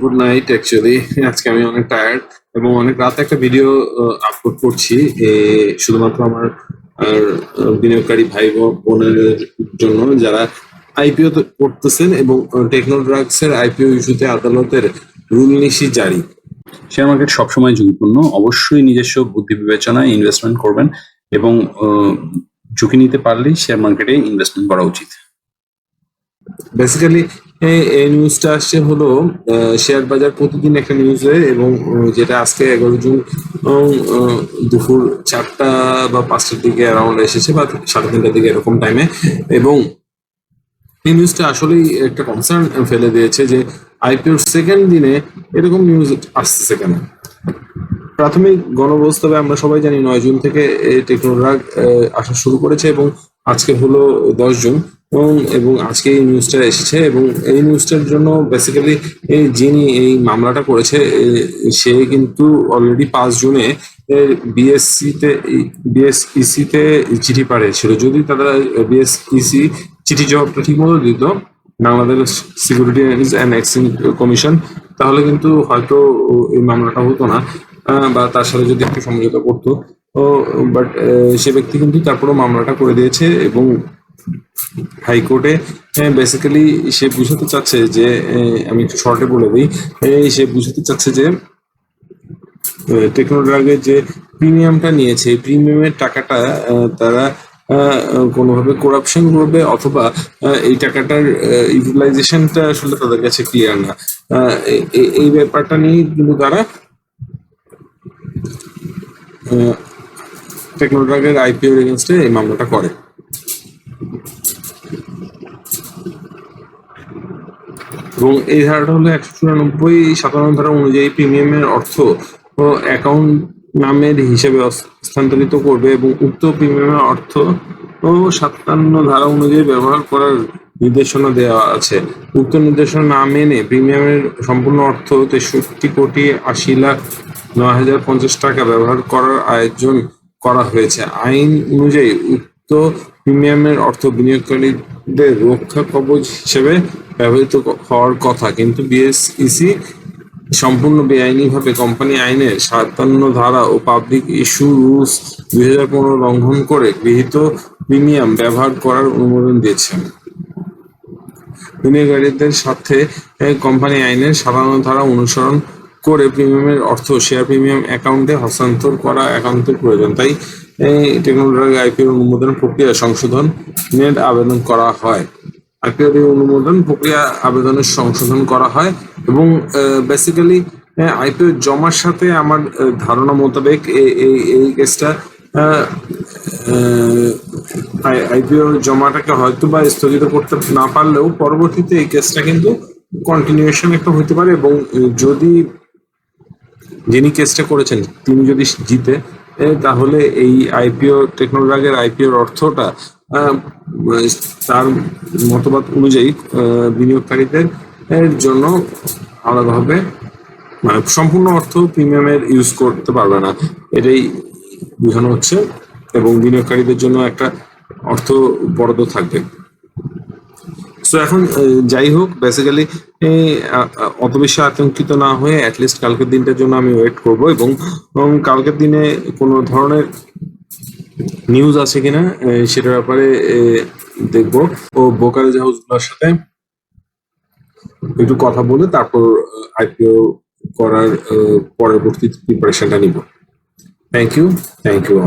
Good night actually আজকে আমি অনেক টায়ার্ড এবং অনেক রাত একটা ভিডিও আপলোড করছি। এ, শুধুমাত্র আমার বিনিয়োগকারী ভাই বোনের জন্য যারা আইপিও করতেছেন এবং টেকনো ড্রাগস এর আইপিও ইস্যুতে আদালতের রুল নিশি জারি। শেয়ার মার্কেট সবসময় ঝুঁকিপূর্ণ। অবশ্যই নিজস্ব বুদ্ধি বিবেচনায় ইনভেস্টমেন্ট করবেন এবং ঝুঁকি নিতে পারলেই শেয়ার মার্কেটে ইনভেস্টমেন্ট করা উচিত। বেসিক্যালি এই নিউজটা আসছে হলো শেয়ার বাজার প্রতিদিন একটা নিউজ হয় এবং যেটা আজকে এগারো জুন দুপুর চারটা বা পাঁচটার দিকে অ্যারাউন্ড এসেছে বা সাড়ে তিনটার দিকে এরকম টাইমে এবং এই নিউজটা আসলেই একটা কনসার্ন ফেলে দিয়েছে যে আইপিওর সেকেন্ড দিনে এরকম নিউজ আসতেছে কেন? প্রাথমিক গণবস্তবে আমরা সবাই জানি নয় জুন থেকে টেকনোড্রাগ আসা শুরু করেছে এবং আজকে হলো দশ জুন। এবং এবং আজকে এই নিউজটা এসেছে এবং এই নিউজটার জন্য বেসিক্যালি যিনি এই মামলাটা করেছে সে কিন্তু অলরেডি পাঁচ জুনে বিএসসি তে বিএসইসি তে চিঠি পাঠিয়েছিল। যদি তারা বিএসইসি চিঠি জবাবটা ঠিক মতো দিত, Bangladesh security and exchange commission তাহলে কিন্তু হয়তো এই মামলাটা হতো না বা তার সাথে যদি একটু সমঝোতা করতো। বাট সে ব্যক্তি কিন্তু তারপরেও মামলাটা করে দিয়েছে এবং হাইকোর্টে বেসিক্যালি সে বুঝাতে চাচ্ছে যে আমি একটু শর্টে বলে দিই সে বুঝাতে চাচ্ছে যে টেকনোড্রাগের যে প্রিমিয়ামটা নিয়েছে প্রিমিয়ামের টাকাটা তারা কোনোভাবে করাপশন করবে অথবা এই টাকাটার ইউটিলাইজেশনটা আসলে তাদের কাছে ক্লিয়ার না। এই ব্যাপারটা নিয়ে কিন্তু তারা টেকনোড্রাগের আইপিওর এগেনস্টে এই মামলাটা করে। এবং এই ধারাটা হলো একশো চুরানব্বই সাতান্ন ধারা অনুযায়ী প্রিমিয়ামের অর্থ অ্যাকাউন্ট নামের হিসেবে স্থানান্তরিত করবে এবং উক্ত প্রিমিয়ামের অর্থ ও সাতান্ন ধারা অনুযায়ী ব্যবহার করার নির্দেশনা দেওয়া আছে। উক্ত নির্দেশনা না মেনে প্রিমিয়ামের সম্পূর্ণ অর্থ তেষট্টি কোটি আশি লাখ নয় হাজার পঞ্চাশ টাকা ব্যবহার করার আয়োজন করা হয়েছে। আইন অনুযায়ী উক্ত প্রিমিয়ামের অর্থ বিনিয়োগকারীদের রক্ষা কবচ হিসেবে ব্যবহৃত হওয়ার কথা। কিন্তু বিএসইসি সম্পূর্ণ বেআইনিভাবে কোম্পানি আইনের সাতান্ন ধারা ও পাবলিক ইস্যু রুলস দুই হাজার পনেরো লঙ্ঘন করে গৃহীত প্রিমিয়াম ব্যবহার করার অনুমোদন দিয়েছে। বিনিয়োগকারীদের সাথে কোম্পানি আইনের সাতান্ন ধারা অনুসরণ করে প্রিমিয়ামের অর্থ শেয়ার প্রিমিয়াম অ্যাকাউন্টে হস্তান্তর করা একান্ত প্রয়োজন। তাই টেকনোলজি আইপিও অনুমোদন প্রক্রিয়া সংশোধন নেট আবেদন করা হয়। আইপিওর এই অনুমোদন প্রক্রিয়া আবেদনের সংশোধন করা হয় এবং বেসিক্যালি আইপিও জমার সাথে আমার ধারণা মোতাবেক এই এই- এই কেসটা আইপিও জমাটাকে হয়তো বা স্থগিত করতে না পারলেও পরবর্তীতে এই কেসটা কিন্তু কন্টিনিউশন একটা হতে পারে এবং যদি যিনি কেসটা করেছেন, তিনি যদি জিতে তাহলে এই আইপিও টেকনোলজির আইপিওর অর্থটা তার মতবাদ অনুযায়ী বিনিয়োগকারীদের জন্য আলাদাভাবে মানে সম্পূর্ণ অর্থ প্রিমিয়ামের ইউজ করতে পারবে না। এটাই বোঝানো হচ্ছে এবং বিনিয়োগকারীদের জন্য একটা অর্থ বরাদ্দ থাকবে। সো এখন যাই হোক বেসিক্যালি অত বেশি আতঙ্কিত না হয়ে অ্যাটলিস্ট কালকের দিনটার জন্য আমি ওয়েট করব এবং কালকের দিনে কোনো ধরনের নিউজ আছে কিনা সেটার ব্যাপারে দেখব। ও ব্রোকারেজ হাউসগুলোর সাথে একটু কথা বলে তারপর আইপিও করার পরবর্তী প্রিপারেশনটা নিব। Thank you thank you